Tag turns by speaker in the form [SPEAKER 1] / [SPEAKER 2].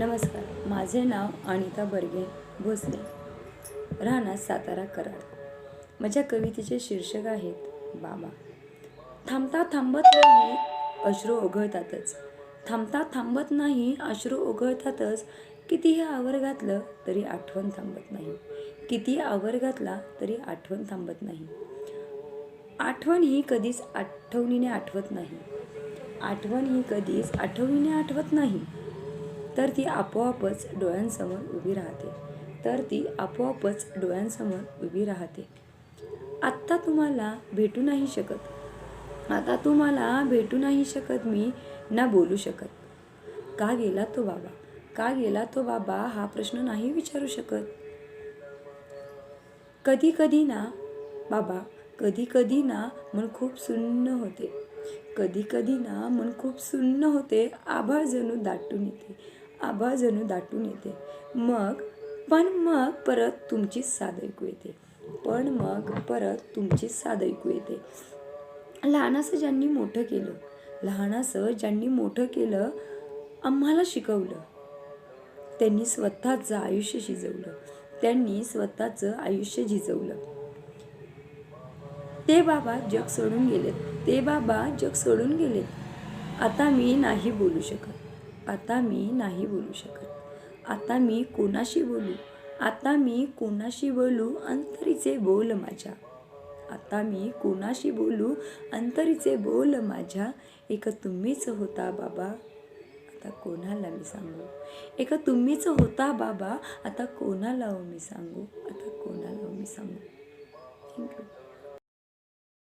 [SPEAKER 1] नमस्कार माझे नाव अनिता बर्गे भोसले. राहणार सातारा कराड. माझ्या कवितेचे शीर्षक आहेत बाबा. थांबता थांबत नाही अश्रू ओघळतातच. थांबता थांबत नाही अश्रू ओघळतातच. कितीही आवर घातलं तरी आठवण थांबत नाही. किती आवर घातला तरी आठवण थांबत नाही. आठवण ही कधीच आठवणीने आठवत नाही. आठवण ही कधीच आठवणीने आठवत नाही. तर ती आपोआपच डोळ्यांसमोर उभी राहते. तर ती आपोआपच डोळ्यांसमोर उभी राहते. आत्ता तुम्हाला भेटू नाही शकत. आता तुम्हाला भेटू नाही शकत मी ना बोलू शकत. का गेला तो बाबा? का गेला तो बाबा हा प्रश्न नाही विचारू शकत? कधी कधी ना बाबा कधी कधी ना मन खूप सुन्न होते. कधी कधी ना मन खूप सुन्न होते. आभाळ जणू दाटून येते. आभाळ जणू दाटून येते. मग पण मग परत तुमची साद ऐकू येते. पण मग परत तुमची साद ऐकू येते. लहानाचं ज्यांनी मोठं केलं लहानाचं ज्यांनी मोठं केलं आम्हाला शिकवलं. त्यांनी स्वतःचं आयुष्य शिजवलं. त्यांनी स्वतःचं आयुष्य झिजवलं. ते बाबा जग सोडून गेलेत. ते बाबा जग सोडून गेलेत. आता मी नाही बोलू शकत. आता मी नाही बोलू शकत. आता मी कोणाशी बोलू? आता मी कोणाशी बोलू? अंतरीचे बोल माझ्या. आता मी कोणाशी बोलू? अंतरीचे बोल माझ्या. एक तुम्हीच होता बाबा. आता कोणाला मी सांगू? एक तुम्हीच होता बाबा. आता कोणाला मी सांगू? आता कोणाला मी सांगू?